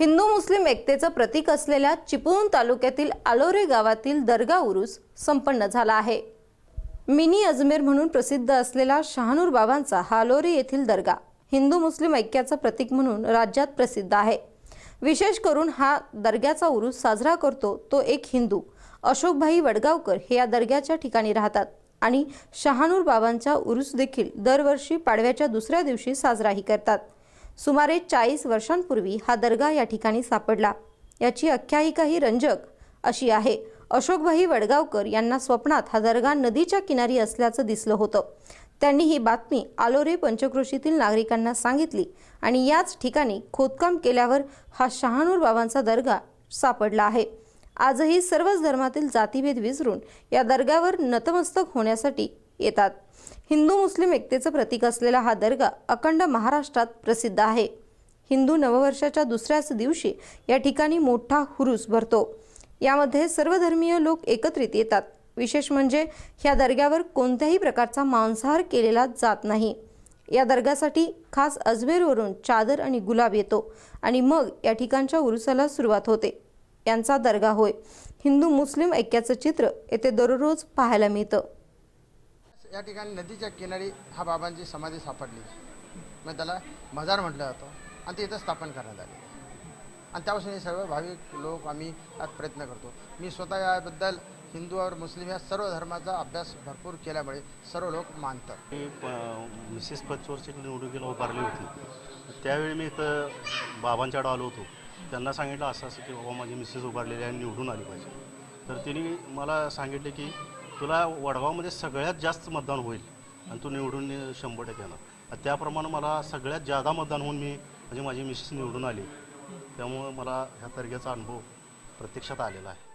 हिंदू मुस्लिम एकतेचं प्रतीक असलेल्या चिपळूण तालुक्यातील आलोरे गावातील दर्गा उरूस संपन्न झाला आहे. मिनी अजमेर म्हणून प्रसिद्ध असलेला शहानूर बाबांचा हा आलोरे येथील दर्गा हिंदू मुस्लिम ऐक्याचं प्रतीक म्हणून राज्यात प्रसिद्ध आहे. विशेष करून हा दर्ग्याचा उरूस साजरा करतो तो एक हिंदू अशोकभाई वडगावकर हे या दर्ग्याच्या ठिकाणी राहतात आणि शहानूर बाबांचा उरूस देखील दरवर्षी पाडव्याच्या दुसऱ्या दिवशी साजराही करतात. सुमारे चाळीस वर्षांपूर्वी हा दर्गा या ठिकाणी सापडला. याची आख्यायिकाही रंजक अशी आहे. अशोकभाई वडगावकर यांना स्वप्नात हा दर्गा नदीच्या किनारी असल्याचं दिसलं होतं. त्यांनी ही बातमी आलोरे पंचक्रोशीतील नागरिकांना सांगितली आणि याच ठिकाणी खोदकाम केल्यावर हा शहानूर बाबांचा दर्गा सापडला आहे. आजही सर्वच धर्मातील जातीभेद विसरून या दर्ग्यावर नतमस्तक होण्यासाठी येतात. हिंदू मुस्लिम एकतेचं प्रतीक असलेला हा दर्गा अखंड महाराष्ट्रात प्रसिद्ध आहे. हिंदू नववर्षाच्या दुसऱ्याच दिवशी या ठिकाणी मोठा हुरूस भरतो. यामध्ये सर्वधर्मीय लोक एकत्रित येतात. विशेष म्हणजे ह्या दर्ग्यावर कोणत्याही प्रकारचा मांसाहार केलेला जात नाही. या दर्ग्यासाठी खास अजमेरवरून चादर आणि गुलाब येतो आणि मग या ठिकाणच्या उरुसाला सुरुवात होते. यांचा दर्गा होय. हिंदू मुस्लिम ऐक्याचं चित्र येथे दररोज पाहायला मिळतं. या ठिकाणी नदीच्या किनारी हा बाबांची समाधी सापडली. मग त्याला मजार म्हटलं जातं आणि ते इथं स्थापन करण्यात आले. आणि त्यापासून हे सर्व भाविक लोक आम्ही यात प्रयत्न करतो. मी स्वतः याबद्दल हिंदू और मुस्लिम या सर्व धर्माचा अभ्यास भरपूर केल्यामुळे सर्व लोक मानतात. मी मिसेस पचवरची निवडणुकीला उभारली होती. त्यावेळी मी इथं बाबांच्याकडे आलो होतो. त्यांना सांगितलं असं असं की बाबा माझी मिसेस उभारलेली आहे आणि निवडून आली पाहिजे. तर तिने मला सांगितले की तुला वडगावमध्ये सगळ्यात जास्त मतदान होईल आणि तू निवडून शंभर टक्के येणार. त्याप्रमाणे मला सगळ्यात जादा मतदान होऊन मी म्हणजे माझी मिसेस निवडून आली. त्यामुळं मला ह्या तारखेचा अनुभव प्रत्यक्षात आलेला आहे.